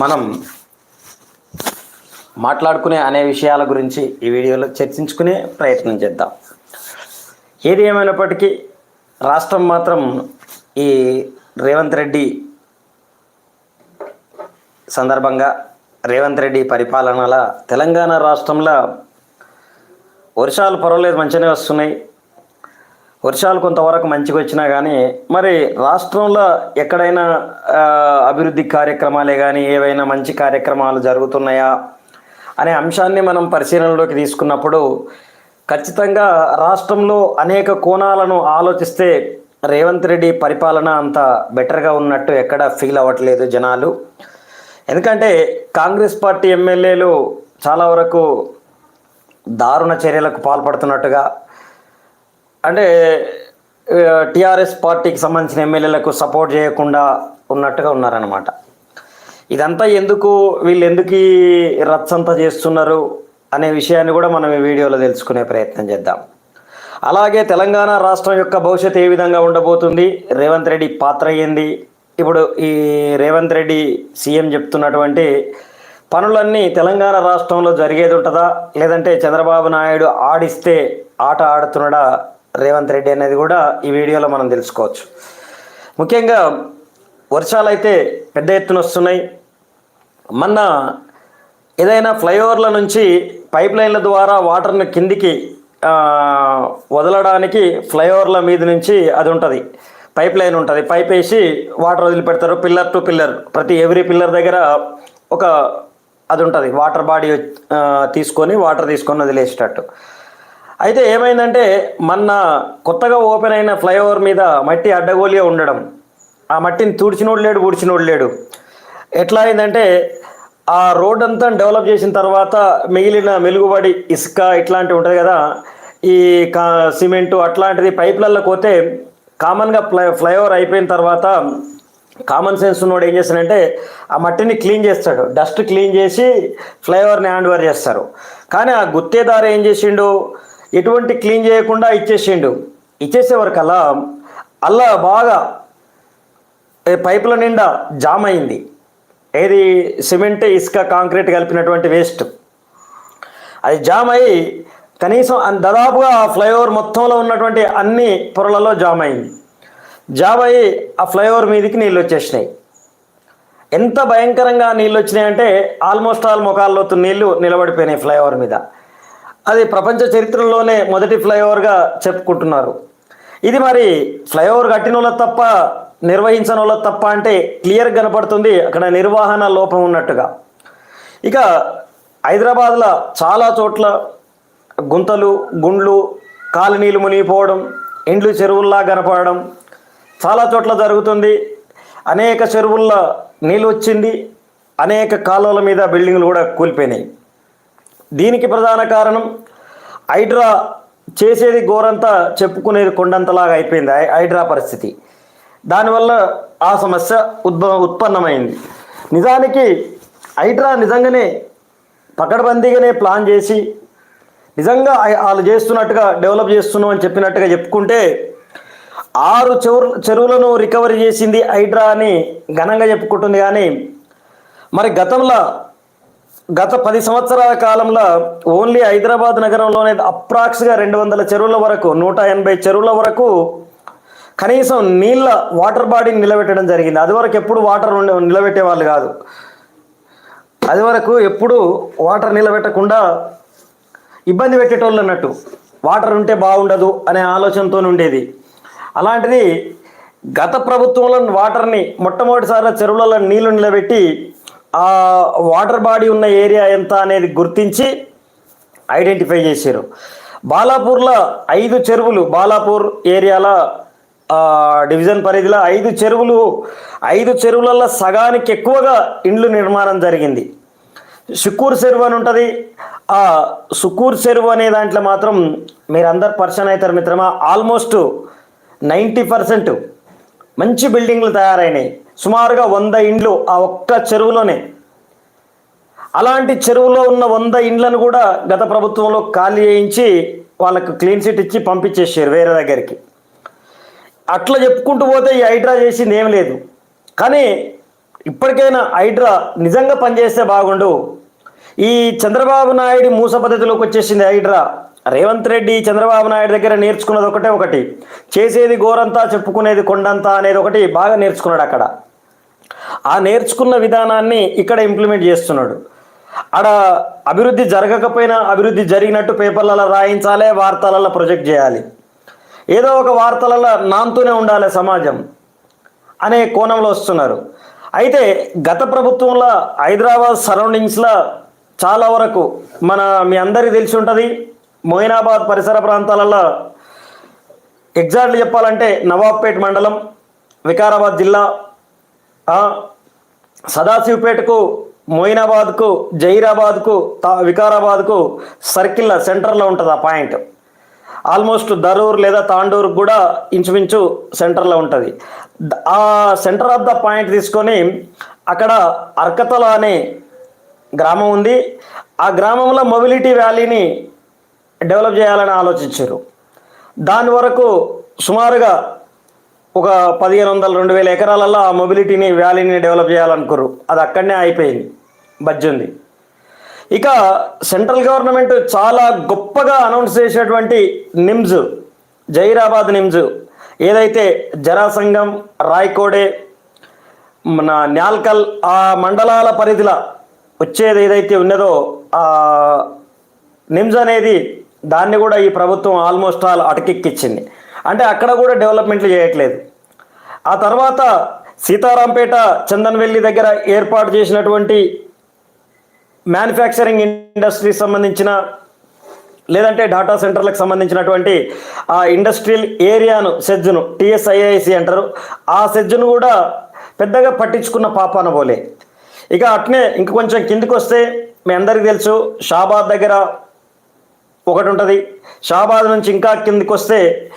మనం మాట్లాడుకునే అనే విషయాల గురించి ఈ వీడియోలో చర్చించుకునే ప్రయత్నం చేద్దాం. ఏది ఏమైనప్పటికీ రాష్ట్రం మాత్రం ఈ రేవంత్ రెడ్డి సందర్భంగా రేవంత్ రెడ్డి పరిపాలనల తెలంగాణ రాష్ట్రంలో వర్షాలు పర్వాలేదు మంచిగానే వస్తున్నాయి. వర్షాలు కొంతవరకు మంచిగా వచ్చినా కానీ మరి రాష్ట్రంలో ఎక్కడైనా అభివృద్ధి కార్యక్రమాలే కానీ ఏవైనా మంచి కార్యక్రమాలు జరుగుతున్నాయా అనే అంశాన్ని మనం పరిశీలనలోకి తీసుకున్నప్పుడు ఖచ్చితంగా రాష్ట్రంలో అనేక కోణాలను ఆలోచిస్తే రేవంత్ రెడ్డి పరిపాలన అంత బెటర్గా ఉన్నట్టు ఎక్కడ ఫీల్ అవ్వట్లేదు జనాలు. ఎందుకంటే కాంగ్రెస్ పార్టీ ఎమ్మెల్యేలు చాలా వరకు దారుణ చర్యలకు పాల్పడుతున్నట్టుగా అంటే టిఆర్ఎస్ పార్టీకి సంబంధించిన ఎమ్మెల్యేలకు సపోర్ట్ చేయకుండా ఉన్నట్టుగా ఉన్నారనమాట ఇదంతా ఎందుకు వీళ్ళు ఎందుకు ఈ రచ్చంతా చేస్తున్నారు అనే విషయాన్ని కూడా మనం ఈ వీడియోలో తెలుసుకునే ప్రయత్నం చేద్దాం. అలాగే తెలంగాణ రాష్ట్రం యొక్క భవిష్యత్తు ఏ విధంగా ఉండబోతుంది? రేవంత్ రెడ్డి పాత్ర ఏంది? ఇప్పుడు ఈ రేవంత్ రెడ్డి సీఎం చెప్తున్నటువంటి పనులన్నీ తెలంగాణ రాష్ట్రంలో జరిగేది ఉంటుందా? లేదంటే చంద్రబాబు నాయుడు ఆడిస్తే ఆట ఆడుతున్నాడా? రేవంత్ రెడ్డి అనేది కూడా ఈ వీడియోలో మనం తెలుసుకోవచ్చు. ముఖ్యంగా వర్షాలు అయితే పెద్ద ఎత్తున వస్తున్నాయి. మొన్న ఏదైనా ఫ్లైఓవర్ల నుంచి పైప్ లైన్ల ద్వారా వాటర్ని కిందికి వదలడానికి ఫ్లైఓవర్ల మీద నుంచి అది ఉంటుంది. పైప్ లైన్ ఉంటుంది. పైప్ వేసి వాటర్ వదిలిపెడతారు. పిల్లర్ టు పిల్లర్ ప్రతి ఎవ్రీ పిల్లర్ దగ్గర ఒక అది ఉంటుంది. వాటర్ బాడీ తీసుకొని వాటర్ తీసుకొని వదిలేసేటట్టు. అయితే ఏమైందంటే మొన్న కొత్తగా ఓపెన్ అయిన ఫ్లైఓవర్ మీద మట్టి అడ్డగోలిగా ఉండడం. ఆ మట్టిని తుడిచినోడు లేడు ఊడ్చినోడు లేడు ఎట్లా అయిందంటే ఆ రోడ్ అంతా డెవలప్ చేసిన తర్వాత మిగిలిన మెలుగుబడి ఇసుక ఇట్లాంటివి ఉంటుంది కదా ఈ కా సిమెంటు అట్లాంటిది పైప్లలో పోతే కామన్గా ఫ్లై ఫ్లైఓవర్ అయిపోయిన తర్వాత కామన్ సెన్స్ ఉన్నోడు ఏం చేస్తాడంటే ఆ మట్టిని క్లీన్ చేస్తాడు. డస్ట్ క్లీన్ చేసి ఫ్లైఓవర్ని హ్యాండ్ ఓవర్ చేస్తారు. కానీ ఆ గుత్తేదారు ఏం చేసిండు? ఎటువంటి క్లీన్ చేయకుండా ఇచ్చేసిండు. ఇచ్చేసే కల్లా అల్లా బాగా పైపుల నిండా జామ్ అయింది ఏది సిమెంట్ ఇసుక కాంక్రీట్ కలిపినటువంటి వేస్ట్. అది జామ్ అయ్యి కనీసం దాదాపుగా ఆ ఫ్లైఓవర్ మొత్తంలో ఉన్నటువంటి అన్ని పొరలలో జామ్ అయింది జామ్ అయ్యి ఆ ఫ్లైఓవర్ మీదకి నీళ్ళు వచ్చేసినాయి. ఎంత భయంకరంగా నీళ్ళు వచ్చినాయంటే ఆల్మోస్ట్ ఆల్ మొఖాల్లోతు నీళ్ళు నిలబడిపోయినాయి ఫ్లైఓవర్ మీద. అది ప్రపంచ చరిత్రలోనే మొదటి ఫ్లైఓవర్గా చెప్పుకుంటున్నారు. ఇది మరి ఫ్లైఓవర్ కట్టిన వాళ్ళ తప్ప నిర్వహించిన వాళ్ళ తప్ప అంటే క్లియర్ కనపడుతుంది. అక్కడ నిర్వహణ లోపం ఉన్నట్టుగా. ఇక హైదరాబాద్లో చాలా చోట్ల గుంతలు గుండ్లు కాలనీలు మునిగిపోవడం ఇండ్లు చెరువుల్లా కనపడడం చాలా చోట్ల జరుగుతుంది. అనేక చెరువుల్లో నీళ్ళు వచ్చింది. అనేక కాలువల మీద బిల్డింగ్లు కూడా కూలిపోయినాయి. దీనికి ప్రధాన కారణం హైడ్రా చేసేది గోరంతా చెప్పుకునేది కొండంతలాగా అయిపోయింది హైడ్రా పరిస్థితి. దానివల్ల ఆ సమస్య ఉద్భవ ఉత్పన్నమైంది. నిజానికి హైడ్రా నిజంగానే పకడ్బందీగానే ప్లాన్ చేసి నిజంగా వాళ్ళు చేస్తున్నట్టుగా డెవలప్ చేస్తున్నాం అని చెప్పినట్టుగా చెప్పుకుంటే ఆరు చెరు చెరువులను రికవరీ చేసింది హైడ్రా అని ఘనంగా చెప్పుకుంటుంది కానీ మరి గతంలో గత పది సంవత్సరాల కాలంలో ఓన్లీ హైదరాబాద్ నగరంలోనే అప్రాక్స్గా రెండు వందల చెరువుల వరకు నూట ఎనభై చెరువుల వరకు కనీసం నీళ్ళ వాటర్ బాడీని నిలబెట్టడం జరిగింది. అది వరకు ఎప్పుడు వాటర్ నిలబెట్టే వాళ్ళు కాదు. అది వరకు ఎప్పుడు వాటర్ నిలబెట్టకుండా ఇబ్బంది పెట్టేటోళ్ళు అన్నట్టు వాటర్ ఉంటే బాగుండదు అనే ఆలోచనతో ఉండేది. అలాంటిది గత ప్రభుత్వంలో వాటర్ని మొట్టమొదటిసారి చెరువులలో నీళ్ళు నిలబెట్టి ఆ వాటర్ బాడీ ఉన్న ఏరియా ఎంత అనేది గుర్తించి ఐడెంటిఫై చేశారు. బాలాపూర్లో ఐదు చెరువులు బాలాపూర్ ఏరియాల డివిజన్ పరిధిలో ఐదు చెరువులు ఐదు చెరువులలో సగానికి ఎక్కువగా ఇండ్లు నిర్మాణం జరిగింది. సుకూర్ చెరువు అని ఉంటుంది. ఆ సుకూర్ చెరువు అనే దాంట్లో మాత్రం మీరు అందరు పర్సన్ అవుతారు మిత్రమా. ఆల్మోస్ట్ నైంటీ పర్సెంట్ మంచి బిల్డింగ్లు తయారైనాయి. సుమారుగా వంద ఇండ్లు ఆ ఒక్క చెరువులోనే. అలాంటి చెరువులో ఉన్న వంద ఇండ్లను కూడా గత ప్రభుత్వంలో ఖాళీ చేయించి వాళ్ళకు క్లీన్ చిట్ ఇచ్చి పంపించేసారు వేరే దగ్గరికి. అట్లా చెప్పుకుంటూ పోతే ఈ హైడ్రా చేసింది ఏం లేదు. కానీ ఇప్పటికైనా హైడ్రా నిజంగా పనిచేస్తే బాగుండు. ఈ చంద్రబాబు నాయుడు మూస పద్ధతిలోకి వచ్చేసింది హైడ్రా. రేవంత్ రెడ్డి చంద్రబాబు నాయుడు దగ్గర నేర్చుకున్నది ఒకటే ఒకటి. చేసేది గోరంతా చెప్పుకునేది కొండంతా అనేది ఒకటి బాగా నేర్చుకున్నాడు అక్కడ. ఆ నేర్చుకున్న విధానాన్ని ఇక్కడ ఇంప్లిమెంట్ చేస్తున్నాడు. ఆడ అభివృద్ధి జరగకపోయినా అభివృద్ధి జరిగినట్టు పేపర్లలో రాయించాలి వార్తలలో ప్రొజెక్ట్ చేయాలి. ఏదో ఒక వార్తలలో నాంతూనే ఉండాలి సమాజం అనే కోణంలో వస్తున్నారు. అయితే గత ప్రభుత్వంలో హైదరాబాద్ సరౌండింగ్స్లో చాలా వరకు మన మీ అందరికీ తెలిసి ఉంటుంది. మొయినాబాద్ పరిసర ప్రాంతాలలో ఎగ్జాక్ట్లీ చెప్పాలంటే నవాబ్పేట్ మండలం వికారాబాద్ జిల్లా సదాశివపేటకు మొయినాబాద్కు జహీరాబాద్కు తా వికారాబాద్కు సర్కిల్ సెంటర్లో ఉంటుంది ఆ పాయింట్. ఆల్మోస్ట్ దరూర్ లేదా తాండూర్ కూడా ఇంచుమించు సెంటర్లో ఉంటుంది. ఆ సెంటర్ ఆఫ్ ద పాయింట్ తీసుకొని అక్కడ అర్కతల అనే గ్రామం ఉంది. ఆ గ్రామంలో మొబిలిటీ వ్యాలీని డెవలప్ చేయాలని ఆలోచించారు. దాని వరకు సుమారుగా ఒక పదిహేను వందల రెండు వేల ఎకరాలలో ఆ మొబిలిటీని వ్యాలీని డెవలప్ చేయాలనుకోరు అది అక్కడనే అయిపోయింది బజ్జుంది ఇక సెంట్రల్ గవర్నమెంట్ చాలా గొప్పగా అనౌన్స్ చేసేటువంటి నిమ్స్ జైరాబాద్ నిమ్స్ ఏదైతే జరాసంగం రాయ్కోడే మన న్యాల్కల్ ఆ మండలాల పరిధిలో వచ్చేది ఏదైతే ఉన్నదో ఆ నిమ్స్ అనేది దాన్ని కూడా ఈ ప్రభుత్వం ఆల్మోస్ట్ ఆల్ అటకెక్కిచ్చింది. అంటే అక్కడ కూడా డెవలప్మెంట్లు చేయట్లేదు. ఆ తర్వాత సీతారాంపేట చందన్వెల్లి దగ్గర ఏర్పాటు చేసినటువంటి మ్యానుఫ్యాక్చరింగ్ ఇండస్ట్రీ సంబంధించిన లేదంటే డాటా సెంటర్లకు సంబంధించినటువంటి ఆ ఇండస్ట్రియల్ ఏరియాను సెజ్జును టిఎస్ఐఐసి అంటారు. ఆ సెజ్జును కూడా పెద్దగా పట్టించుకున్న పాపాన పోలే. ఇక అట్నే ఇంక కొంచెం కిందికి వస్తే మీ అందరికీ తెలుసు షాబాద్ దగ్గర ఒకటి ఉంటుంది షాబాద్ నుంచి ఇంకా కిందకి వస్తే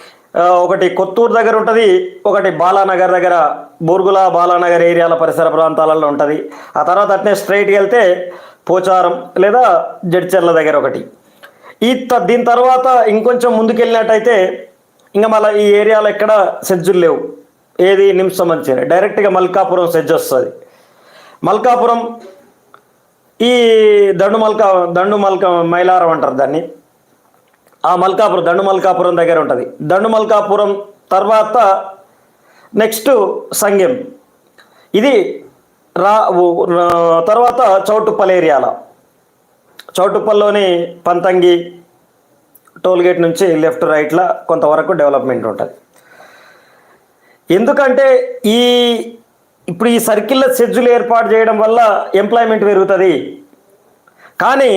ఒకటి కొత్తూరు దగ్గర ఉంటుంది ఒకటి బాలానగర్ దగ్గర బూర్గుల బాలానగర్ ఏరియాల పరిసర ప్రాంతాలలో ఉంటుంది. ఆ తర్వాత అట్నే స్ట్రైట్కి వెళ్తే పోచారం లేదా జడ్చర్ల దగ్గర ఒకటి. ఈ త- దీని తర్వాత ఇంకొంచెం ముందుకెళ్ళినట్టయితే ఇంకా మళ్ళీ ఈ ఏరియాలో ఎక్కడ సెజ్జులు లేవు. ఏది నిమ్స్ సంబంధించిన డైరెక్ట్గా మల్కాపురం సెజ్ వస్తుంది. మల్కాపురం ఈ దండు మల్కా దండు మల్కా మైలారం అంటారు దాన్ని. ఆ మల్కాపురం దండు మల్కాపురం దగ్గర ఉంటుంది. దండు మల్కాపురం తర్వాత నెక్స్ట్ సంగెం. ఇది రా తర్వాత చౌటుప్పల్ ఏరియాలో. చౌటుప్పల్లోని పంతంగి టోల్గేట్ నుంచి లెఫ్ట్ రైట్లో కొంతవరకు డెవలప్మెంట్ ఉంటుంది. ఎందుకంటే ఈ ఇప్పుడు ఈ సర్కిల్లో షెడ్యూల్ ఏర్పాటు చేయడం వల్ల ఎంప్లాయ్మెంట్ పెరుగుతుంది. కానీ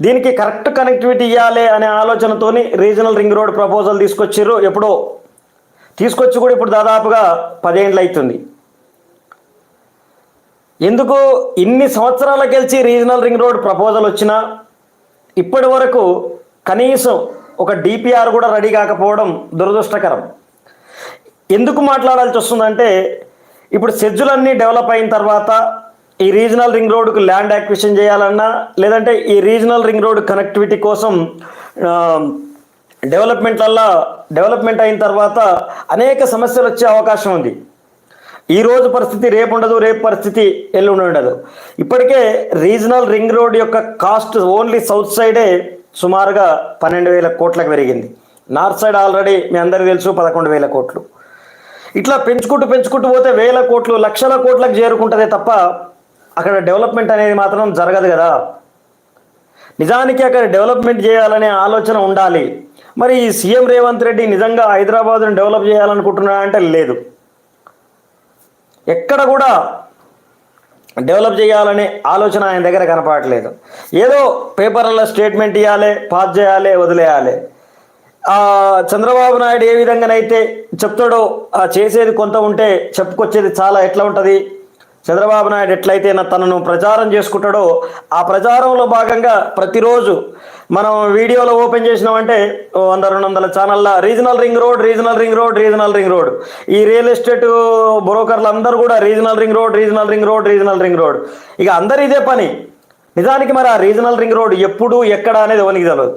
దీనికి కరెక్ట్ కనెక్టివిటీ ఇవ్వాలి అనే ఆలోచనతోని రీజనల్ రింగ్ రోడ్ ప్రపోజల్ తీసుకొచ్చారు ఎప్పుడో. తీసుకొచ్చి కూడా ఇప్పుడు దాదాపుగా పదేండ్లు అవుతుంది ఎందుకు ఇన్ని సంవత్సరాల గెలిచి రీజనల్ రింగ్ రోడ్ ప్రపోజల్ వచ్చినా ఇప్పటి వరకు కనీసం ఒక డిపిఆర్ కూడా రెడీ కాకపోవడం దురదృష్టకరం. ఎందుకు మాట్లాడాల్సి వస్తుందంటే ఇప్పుడు సెజ్జులన్నీ డెవలప్ అయిన తర్వాత ఈ రీజనల్ రింగ్ రోడ్కు ల్యాండ్ యాక్విషన్ చేయాలన్నా లేదంటే ఈ రీజనల్ రింగ్ రోడ్ కనెక్టివిటీ కోసం డెవలప్మెంట్లల్లో డెవలప్మెంట్ అయిన తర్వాత అనేక సమస్యలు వచ్చే అవకాశం ఉంది. ఈ రోజు పరిస్థితి రేపు ఉండదు రేపు పరిస్థితి ఎల్లుండి ఉండదు. ఇప్పటికే రీజనల్ రింగ్ రోడ్ యొక్క కాస్ట్ ఓన్లీ సౌత్ సైడే సుమారుగా పన్నెండు వేల కోట్లకు పెరిగింది. నార్త్ సైడ్ ఆల్రెడీ మీ అందరికీ తెలుసు పదకొండు వేల కోట్లు. ఇట్లా పెంచుకుంటూ పెంచుకుంటూ పోతే వేల కోట్లు లక్షల కోట్లకు చేరుకుంటుందే తప్ప అక్కడ డెవలప్మెంట్ అనేది మాత్రం జరగదు కదా. నిజానికి అక్కడ డెవలప్మెంట్ చేయాలనే ఆలోచన ఉండాలి. మరి ఈ సీఎం రేవంత్ రెడ్డి నిజంగా హైదరాబాద్ను డెవలప్ చేయాలనుకుంటున్నా అంటే లేదు. ఎక్కడ కూడా డెవలప్ చేయాలనే ఆలోచన ఆయన దగ్గర కనపడట్లేదు. ఏదో పేపర్లలో స్టేట్మెంట్ ఇవ్వాలి పాస్ చేయాలి వదిలేయాలి. చంద్రబాబు నాయుడు ఏ విధంగానైతే చెప్తాడో ఆ చేసేది కొంత ఉంటే చెప్పుకొచ్చేది చాలా ఎట్లా ఉంటుంది? చంద్రబాబు నాయుడు ఎట్లయితే తనను ప్రచారం చేసుకుంటాడో ఆ ప్రచారంలో భాగంగా ప్రతిరోజు మనం వీడియోలో ఓపెన్ చేసినామంటే వంద రెండు వందల ఛానల్లో regional ring road regional ring road regional ring road. ఈ రియల్ ఎస్టేట్ బ్రోకర్లు అందరూ కూడా regional ring road regional ring road regional ring road. ఇక అందరు ఇదే పని. నిజానికి మరి ఆ రీజనల్ రింగ్ రోడ్ ఎప్పుడు ఎక్కడ అనేది ఎవరికి తెలియదు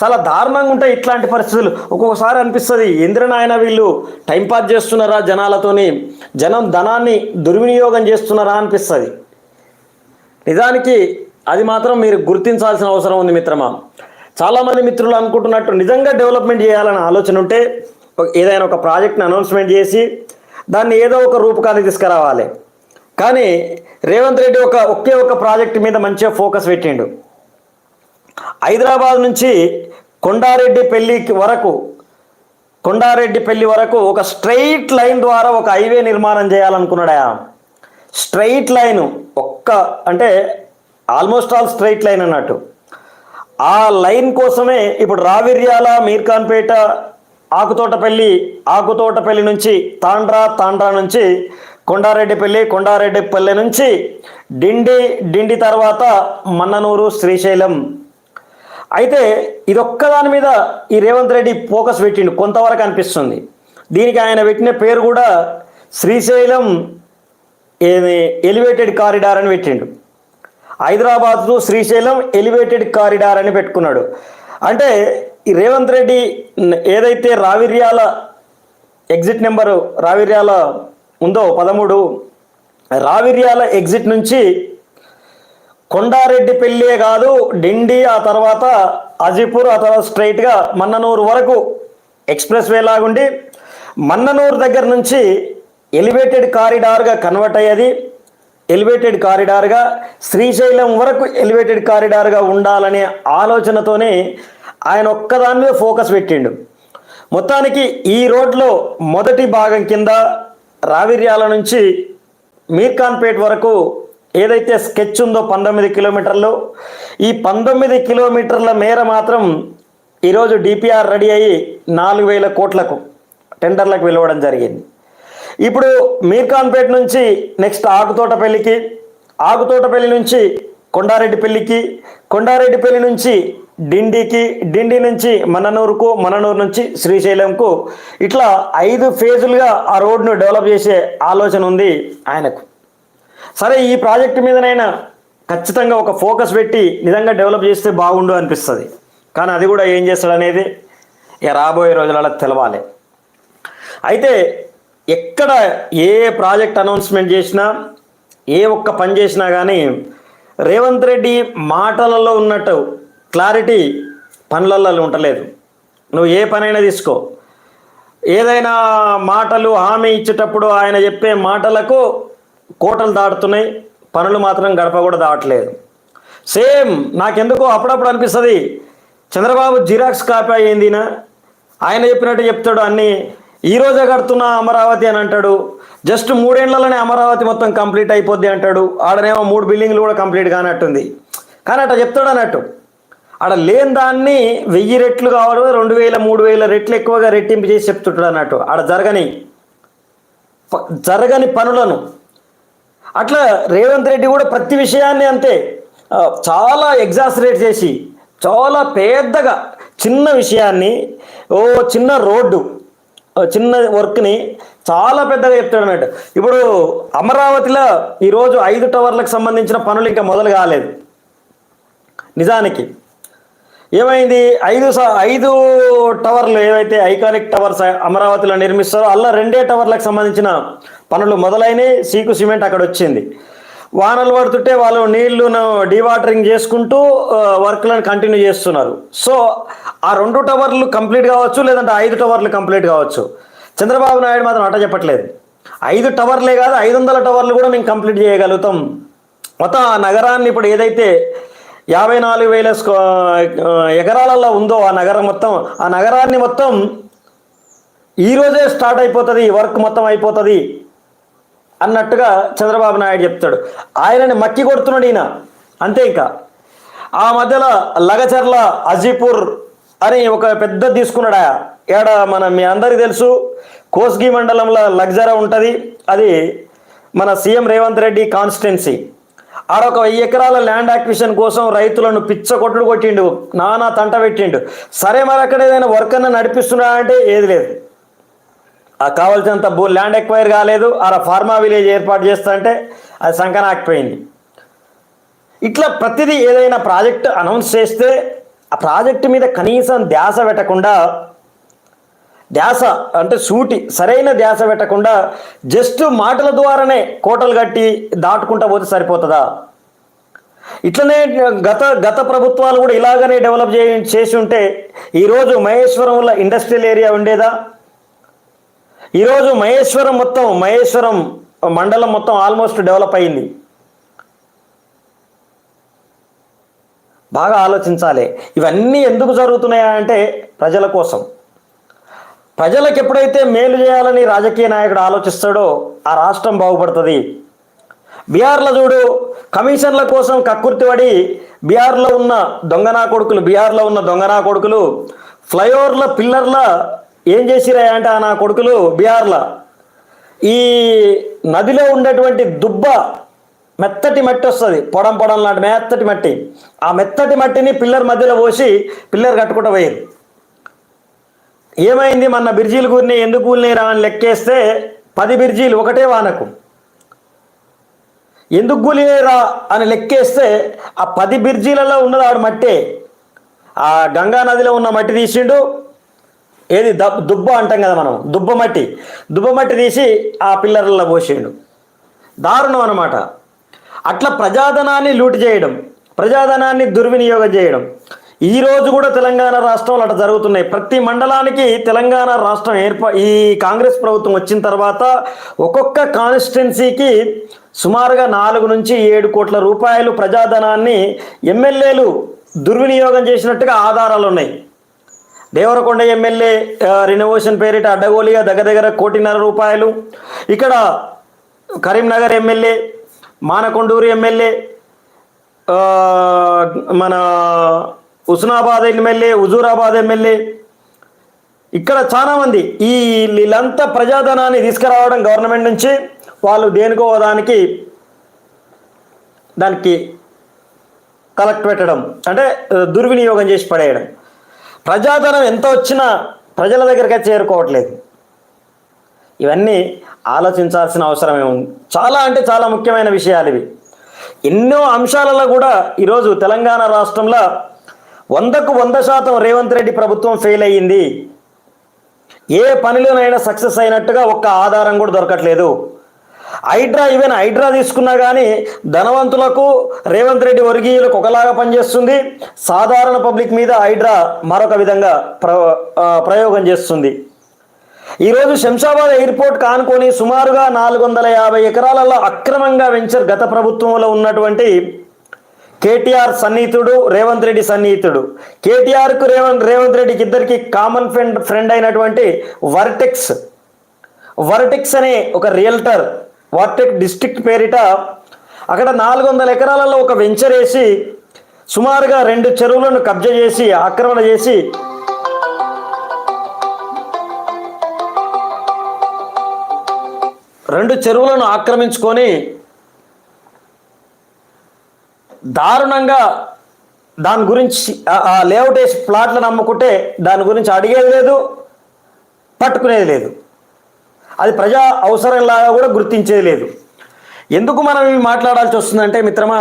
చాలా దారుణంగా ఉంటాయి ఇట్లాంటి పరిస్థితులు. ఒక్కొక్కసారి అనిపిస్తుంది ఇంద్రనాయన వీళ్ళు? టైంపాస్ చేస్తున్నారా జనాలతోని? జనం ధనాన్ని దుర్వినియోగం చేస్తున్నారా? అనిపిస్తుంది. నిజానికి అది మాత్రం మీరు గుర్తించాల్సిన అవసరం ఉంది మిత్రమా. చాలామంది మిత్రులు అనుకుంటున్నట్టు నిజంగా డెవలప్మెంట్ చేయాలనే ఆలోచన ఉంటే ఏదైనా ఒక ప్రాజెక్ట్ని అనౌన్స్మెంట్ చేసి దాన్ని ఏదో ఒక రూపకాన్ని తీసుకురావాలి. కానీ రేవంత్ రెడ్డి ఒక ఒకే ఒక ప్రాజెక్ట్ మీద మంచిగా ఫోకస్ పెట్టిండు. హైదరాబాద్ నుంచి కొండారెడ్డి పెళ్ళికి వరకు కొండారెడ్డి పెళ్ళి వరకు ఒక స్ట్రైట్ లైన్ ద్వారా ఒక హైవే నిర్మాణం చేయాలనుకున్నాడా? స్ట్రైట్ లైన్ ఒక్క అంటే ఆల్మోస్ట్ ఆల్ స్ట్రైట్ లైన్ అన్నట్టు. ఆ లైన్ కోసమే ఇప్పుడు రావిర్యాల మీర్ఖాన్పేట ఆకుతోటపల్లి ఆకుతోటపల్లి నుంచి తాండ్రా తాండ్రా నుంచి కొండారెడ్డిపల్లి కొండారెడ్డిపల్లి నుంచి డిండి డిండి తర్వాత మన్ననూరు శ్రీశైలం. అయితే ఇదొక్క దాని మీద ఈ రేవంత్ రెడ్డి ఫోకస్ పెట్టిండు కొంతవరకు అనిపిస్తుంది. దీనికి ఆయన పెట్టిన పేరు కూడా శ్రీశైలం ఏది ఎలివేటెడ్ కారిడార్ అని పెట్టిండు. హైదరాబాద్ శ్రీశైలం ఎలివేటెడ్ కారిడార్ అని పెట్టుకున్నాడు. అంటే ఈ రేవంత్ రెడ్డి ఏదైతే రావిర్యాల ఎగ్జిట్ నెంబరు రావిర్యాల ఉందో పదమూడు రావిర్యాల ఎగ్జిట్ నుంచి కొండారెడ్డి పెళ్ళే కాదు డిండి ఆ తర్వాత అజీపూర్ ఆ తర్వాత స్ట్రైట్గా మన్ననూరు వరకు ఎక్స్ప్రెస్ వే లాగుండి మన్ననూరు దగ్గర నుంచి ఎలివేటెడ్ కారిడార్గా కన్వర్ట్ అయ్యేది. ఎలివేటెడ్ కారిడార్గా శ్రీశైలం వరకు ఎలివేటెడ్ కారిడార్గా ఉండాలనే ఆలోచనతోనే ఆయన ఒక్కదాని మీద ఫోకస్ పెట్టిండు. మొత్తానికి ఈ రోడ్లో మొదటి భాగం కింద రావిర్యాల నుంచి మీర్ఖాన్పేట్ వరకు ఏదైతే స్కెచ్ ఉందో పంతొమ్మిది కిలోమీటర్లు ఈ పంతొమ్మిది కిలోమీటర్ల మేర మాత్రం ఈరోజు డిపిఆర్ రెడీ అయ్యి నాలుగు వేల కోట్లకు టెండర్లకు వెళ్ళవడం జరిగింది. ఇప్పుడు మీర్ఖాన్పేట్ నుంచి నెక్స్ట్ ఆకుతోటపల్లికి ఆకుతోటపల్లి నుంచి కొండారెడ్డిపల్లికి కొండారెడ్డిపల్లి నుంచి డిండికి డిండి నుంచి మననూరుకు మననూరు నుంచి శ్రీశైలంకు ఇట్లా ఐదు ఫేజులుగా ఆ రోడ్ను డెవలప్ చేసే ఆలోచన ఉంది ఆయనకు. సరే ఈ ప్రాజెక్టు మీదనైనా ఖచ్చితంగా ఒక ఫోకస్ పెట్టి నిజంగా డెవలప్ చేస్తే బాగుండు అనిపిస్తుంది. కానీ అది కూడా ఏం చేస్తాడనేది ఇక రాబోయే రోజులలో తెలవాలి. అయితే ఎక్కడ ఏ ప్రాజెక్ట్ అనౌన్స్మెంట్ చేసినా ఏ ఒక్క పని చేసినా కానీ రేవంత్ రెడ్డి మాటలలో ఉన్నట్టు క్లారిటీ పనులలో ఉండలేదు. నువ్వు ఏ పనైనా తీసుకో. ఏదైనా మాటలు హామీ ఇచ్చేటప్పుడు ఆయన చెప్పే మాటలకు కోటలు దాటుతున్నాయి పనులు మాత్రం గడప కూడా దాటలేదు. సేమ్ నాకెందుకో అప్పుడప్పుడు అనిపిస్తుంది చంద్రబాబు జిరాక్స్ కాపీ అయ్యిందినా ఆయన చెప్పినట్టు చెప్తాడు అన్నీ ఈరోజే కడుతున్నా అమరావతి అని అంటాడు. జస్ట్ మూడేళ్ళలోనే అమరావతి మొత్తం కంప్లీట్ అయిపోద్ది అంటాడు. ఆడనేమో మూడు బిల్డింగ్లు కూడా కంప్లీట్ కానట్టుంది. కానీ అట్లా చెప్తాడు అన్నట్టు. ఆడ లేని దాన్ని వెయ్యి రెట్లు కావాలి రెండు వేల మూడు వేల రెట్లు ఎక్కువగా రెట్టింపు చేసి చెప్తుంటాడు అన్నట్టు. ఆడ జరగని జరగని పనులను అట్లా రేవంత్ రెడ్డి కూడా ప్రతి విషయాన్ని అంతే చాలా ఎగ్జాసరేట్ చేసి చాలా పెద్దగా చిన్న విషయాన్ని ఓ చిన్న రోడ్డు చిన్న వర్క్ని చాలా పెద్దగా చెప్తాడు అన్నట్టు. ఇప్పుడు అమరావతిలో ఈరోజు ఐదు టవర్లకు సంబంధించిన పనులు ఇంకా మొదలు కాలేదు. నిజానికి. ఏమైంది? ఐదు స- ఐదు టవర్లు ఏవైతే ఐకానిక్ టవర్స్ అమరావతిలో నిర్మిస్తారో అలా రెండే టవర్లకు సంబంధించిన పనులు మొదలైనవి సీకు సిమెంట్ అక్కడ వచ్చింది వానలు పడుతుంటే వాళ్ళు నీళ్ళను డీవాటరింగ్ చేసుకుంటూ వర్క్లను కంటిన్యూ చేస్తున్నారు. సో ఆ రెండు టవర్లు కంప్లీట్ కావచ్చు లేదంటే ఐదు టవర్లు కంప్లీట్ కావచ్చు. చంద్రబాబు నాయుడు మాత్రం అట చెప్పట్లేదు. ఐదు టవర్లే కాదు ఐదు వందల టవర్లు కూడా మేము కంప్లీట్ చేయగలుగుతాం. మొత్తం ఆ నగరాన్ని ఇప్పుడు ఏదైతే యాభై నాలుగు వేల ఎకరాలలో ఉందో ఆ నగరం మొత్తం ఆ నగరాన్ని మొత్తం ఈరోజే స్టార్ట్ అయిపోతుంది వర్క్ మొత్తం అయిపోతుంది. అన్నట్టుగా చంద్రబాబు నాయుడు చెప్తాడు. ఆయనని మక్కి కొడుతున్నాడు ఈయన. అంతే ఇంకా. ఆ మధ్యలో లగచర్ల అజీపూర్ అని ఒక పెద్ద తీసుకున్నాడు. ఆయన. ఏడ మన మీ అందరికీ తెలుసు కోస్గి మండలంలో లగ్జరా ఉంటుంది. అది మన సీఎం రేవంత్ రెడ్డి కాన్స్టిట్యున్సీ. ఆడ ఒక వెయ్యి ఎకరాల ల్యాండ్ యాక్విషన్ కోసం రైతులను పిచ్చ కొట్టుడు కొట్టిండు నానా తంట పెట్టిండు. సరే మరి అక్కడ ఏదైనా వర్క్ అన్న నడిపిస్తున్నా అంటే ఏది లేదు. కావాల్సినంత భూ ల్యాండ్ ఎక్వైర్ కాలేదు. అలా ఫార్మా విలేజ్ ఏర్పాటు చేస్తా అంటే అది సంకన ఇట్లా ప్రతిదీ ఏదైనా ప్రాజెక్ట్ అనౌన్స్ చేస్తే ఆ ప్రాజెక్టు మీద కనీసం ధ్యాస పెట్టకుండా ధ్యాస అంటే సూటి సరైన ధ్యాస పెట్టకుండా జస్ట్ మాటల ద్వారానే కోటలు కట్టి దాటుకుంటా పోతే సరిపోతుందా? ఇట్లనే గత గత ప్రభుత్వాలు కూడా ఇలాగనే డెవలప్ చేసి ఉంటే ఈరోజు మహేశ్వరంలో ఇండస్ట్రియల్ ఏరియా ఉండేదా? ఈరోజు మహేశ్వరం మొత్తం మహేశ్వరం మండలం మొత్తం ఆల్మోస్ట్ డెవలప్ అయింది. బాగా ఆలోచించాలి. ఇవన్నీ ఎందుకు జరుగుతున్నాయా అంటే ప్రజల కోసం. ప్రజలకు ఎప్పుడైతే మేలు చేయాలని రాజకీయ నాయకుడు ఆలోచిస్తాడో ఆ రాష్ట్రం బాగుపడుతుంది. బీహార్లో చూడు కమిషన్ల కోసం కక్కుర్తిపడి బీహార్లో ఉన్న దొంగనా కొడుకులు బీహార్లో ఉన్న దొంగనా కొడుకులు ఫ్లైఓవర్ల పిల్లర్ల ఏం చేసిరా అంటే ఆ నా కొడుకులు బీహార్లో. ఈ నదిలో ఉండేటువంటి దుబ్బ మెత్తటి మట్టి వస్తుంది. పొడం పొడం లాంటి మెత్తటి మట్టి. ఆ మెత్తటి మట్టిని పిల్లర్ మధ్యలో పోసి పిల్లర్ కట్టుకుంటూ పోయారు ఏమైంది? మన బిర్జీలు కూరిని ఎందుకు కూలినీరా అని లెక్కేస్తే పది బిర్జీలు ఒకటే వానకు. ఎందుకు కూలినాయిరా అని లెక్కేస్తే ఆ పది బిర్జీలలో ఉన్నది ఆడు మట్టే. ఆ గంగా నదిలో ఉన్న మట్టి తీసిండు ఏది? దబ్ దుబ్బ అంటాం కదా మనం. దుబ్బ మట్టి. దుబ్బ మట్టి తీసి ఆ పిల్లర్లలో పోసిండు. దారుణం అనమాట అట్లా ప్రజాధనాన్ని లూటు చేయడం ప్రజాధనాన్ని దుర్వినియోగం చేయడం. ఈ రోజు కూడా తెలంగాణ రాష్ట్రంలో అట్లా జరుగుతున్నాయి. ప్రతి మండలానికి తెలంగాణ రాష్ట్రం ఏర్పా ఈ కాంగ్రెస్ ప్రభుత్వం వచ్చిన తర్వాత ఒక్కొక్క కాన్స్టిట్యున్సీకి సుమారుగా నాలుగు నుంచి ఏడు కోట్ల రూపాయలు ప్రజాధనాన్ని ఎమ్మెల్యేలు దుర్వినియోగం చేసినట్టుగా ఆధారాలు ఉన్నాయి దేవరకొండ ఎమ్మెల్యే రినోవేషన్ పేరిట అడ్డగోలిగా దగ్గర దగ్గర కోటిన్నర రూపాయలు. ఇక్కడ కరీంనగర్ ఎమ్మెల్యే మానకొండూరు ఎమ్మెల్యే మన హుస్నాబాద్ ఎమ్మెల్యే హుజూరాబాద్ ఎమ్మెల్యే. ఇక్కడ చాలామంది ఈ వీళ్ళంతా ప్రజాధనాన్ని తీసుకురావడం గవర్నమెంట్ నుంచి వాళ్ళు దేనికో దానికి దానికి కలెక్ట్ పెట్టడం అంటే దుర్వినియోగం చేసి పడేయడం. ప్రజాధనం ఎంత వచ్చినా ప్రజల దగ్గరికి చేరుకోవట్లేదు. ఇవన్నీ ఆలోచించాల్సిన అవసరమే ఉంది? చాలా అంటే చాలా ముఖ్యమైన విషయాలు ఇవి. ఎన్నో అంశాలలో కూడా ఈరోజు తెలంగాణ రాష్ట్రంలో వందకు వంద శాతం రేవంత్ రెడ్డి ప్రభుత్వం ఫెయిల్ అయ్యింది. ఏ పనిలోనైనా సక్సెస్ అయినట్టుగా ఒక్క ఆధారం కూడా దొరకట్లేదు. హైడ్రా ఈవెన్ హైడ్రా తీసుకున్నా కానీ ధనవంతులకు రేవంత్ రెడ్డి వర్గీయులకు ఒకలాగా పనిచేస్తుంది. సాధారణ పబ్లిక్ మీద హైడ్రా మరొక విధంగా ప్ర ప్రయోగం చేస్తుంది. ఈరోజు శంషాబాద్ ఎయిర్పోర్ట్ కానుకొని సుమారుగా నాలుగు వందల యాభై ఎకరాలలో అక్రమంగా వెంచర్ గత ప్రభుత్వంలో ఉన్నటువంటి కేటీఆర్ సన్నిహితుడు రేవంత్ రెడ్డి సన్నిహితుడు. కేటీఆర్కు రేవంత్ రేవంత్ రెడ్డికి ఇద్దరికి కామన్ ఫ్రెండ్ ఫ్రెండ్ అయినటువంటి వర్టెక్స్. వర్టెక్స్ అనే ఒక రియల్టర్ వార్టెక్ డిస్ట్రిక్ట్ పేరిట అక్కడ నాలుగు వందల ఎకరాలలో ఒక వెంచర్ వేసి సుమారుగా రెండు చెరువులను కబ్జా చేసి ఆక్రమణ చేసి రెండు చెరువులను ఆక్రమించుకొని దారుణంగా దాని గురించి ఆ- ఆ లేఅవుట్ వేసి ప్లాట్లను అమ్ముకుంటే దాని గురించి అడిగేది లేదు పట్టుకునేది లేదు. అది ప్రజా అవసరంలాగా కూడా గుర్తించేది లేదు. ఎందుకు మనం ఇవి మాట్లాడాల్సి వస్తుందంటే మిత్రమా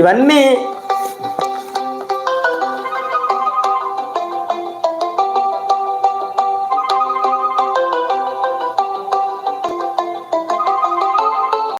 ఇవన్నీ